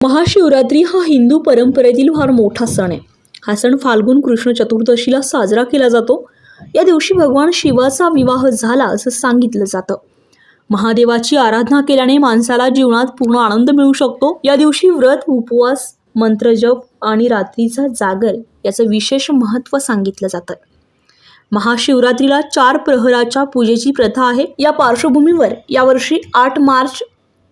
महाशिवरात्री हा हिंदू परंपरेतील फार मोठा सण आहे. हा सण फाल्गुन कृष्ण चतुर्दशीला साजरा केला जातो. या दिवशी भगवान शिवाचा विवाह झाला असं सांगितलं जातं. महादेवाची आराधना केल्याने माणसाला जीवनात पूर्ण आनंद मिळू शकतो. या दिवशी व्रत उपवास मंत्रजप आणि रात्रीचा जागर याचं विशेष महत्त्व सांगितलं जातं. महाशिवरात्रीला चार प्रहराच्या पूजेची प्रथा आहे. या पार्श्वभूमीवर यावर्षी आठ मार्च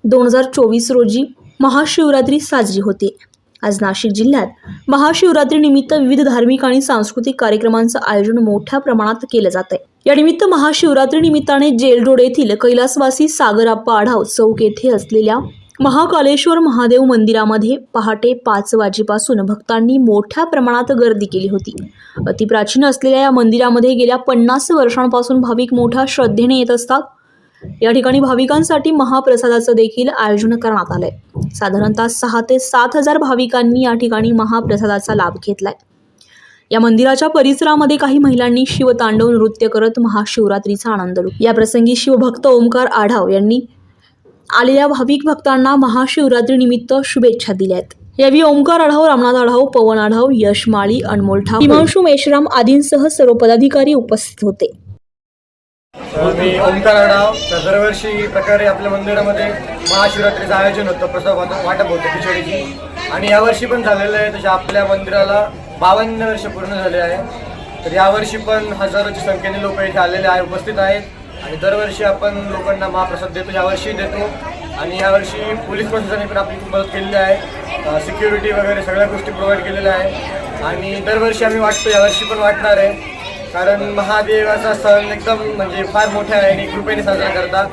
दोन हजार चोवीस रोजी महाशिवरात्री साजरी होते. आज नाशिक जिल्ह्यात महाशिवरात्रीनिमित्त विविध धार्मिक आणि सांस्कृतिक कार्यक्रमांचं आयोजन मोठ्या प्रमाणात केलं जात आहे यानिमित्त महाशिवरात्री निमित्ताने जेल रोड येथील कैलासवासी सागराप्पा आढाव चौक येथे असलेल्या महाकालेश्वर महादेव मंदिरामध्ये पहाटे पाच वाजेपासून भक्तांनी मोठ्या प्रमाणात गर्दी केली होती. अतिप्राचीन असलेल्या या मंदिरामध्ये गेल्या पन्नास वर्षांपासून भाविक मोठ्या श्रद्धेने येत असतात. या ठिकाणी भाविकांसाठी महाप्रसादाचं देखील आयोजन करण्यात आलंय. साधारणतः सहा ते सात हजार भाविकांनी या ठिकाणी महाप्रसादाचा लाभ घेतलाय. या मंदिराच्या परिसरामध्ये काही महिलांनी शिवतांडव नृत्य करत महाशिवरात्रीचा आनंद लुट या प्रसंगी शिवभक्त ओमकार आढाव यांनी आलेल्या भाविक भक्तांना महाशिवरात्री निमित्त शुभेच्छा दिल्या आहेत यावेळी ओंकार आढाव रामनाथ आढाव पवन आढाव यश माळी अनमोल ठाव हिमांशू मेश्राम आदींसह सर्व पदाधिकारी उपस्थित होते. मी ओंकार आढाव तर दरवर्षी प्रकारे आपल्या मंदिरामध्ये महाशिवरात्रीचं आयोजन होतं प्रसाद वाटप होतं खिचडीची. आणि यावर्षी पण झालेलं आहे तसे आपल्या मंदिराला बावन्न वर्ष पूर्ण झाले आहे. तर यावर्षी पण हजारोच्या संख्येने लोक इथे आलेले आहे उपस्थित आहेत. आणि दरवर्षी आपण लोकांना महाप्रसाद देतो यावर्षी देतो. आणि यावर्षी पोलीस प्रशासनाने पण आपली खूप मदत केलेली आहे. सिक्युरिटी वगैरे सगळ्या गोष्टी प्रोव्हाइड केलेल्या आहे आणि दरवर्षी आम्ही वाटतो यावर्षी पण वाटणार आहे. कारण महादेवाचा सण एकदम म्हणजे फार मोठा आहे आणि कृपेने साजरा करतात.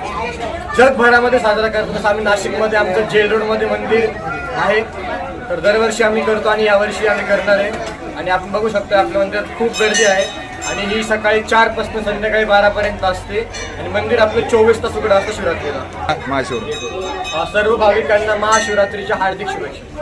जगभरामध्ये साजरा करतात. आम्ही नाशिकमध्ये आमचं जेल रोडमध्ये मंदिर आहे. तर दरवर्षी आम्ही करतो आणि यावर्षी आम्ही करणार आहे. आणि आपण बघू शकतो आपल्या मंदिरात खूप गर्दी आहे. आणि ही सकाळी चारपासून संध्याकाळी बारापर्यंत असते. आणि मंदिर आपलं चोवीस तास उघडं असतं शिवरात्रीला. महाशिव अं, सर्व भाविकांना महाशिवरात्रीच्या हार्दिक शुभेच्छा.